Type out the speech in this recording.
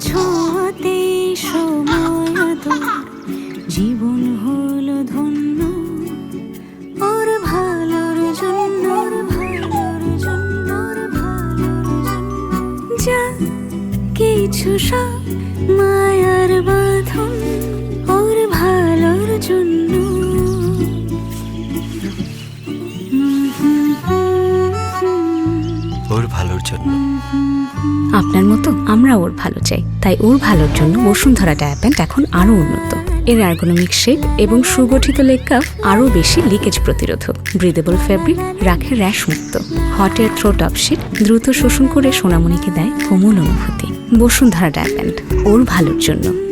ছোঁয়াতে সময় তোর জীবন হল ধন্য। ওর ভালোর জন্য, ওর ভালোর জন্য ভালোর যা কিছু সব মায়ার বাঁধন, ওর ভালোর জন্য। ওর ভালোর জন্য। আপনার মতো আমরা ওর ভালো চাই। তাই ওর ভালোর জন্য বসুন্ধরা ডায়াপ্যান্ট এখন আরও উন্নত। এর আর্গোনমিক শেপ এবং সুগঠিত লেগ কাপ আরও বেশি লিকেজ প্রতিরোধক। ব্রিদেবল ফ্যাব্রিক রাখে র্যাশ মুক্ত। হট এয়ার থ্রো টপ দ্রুত শোষণ করে সোনামণিকে দেয় কোমল অনুভূতি। বসুন্ধরা ডায়াপ্যান্ট ওর ভালোর জন্য।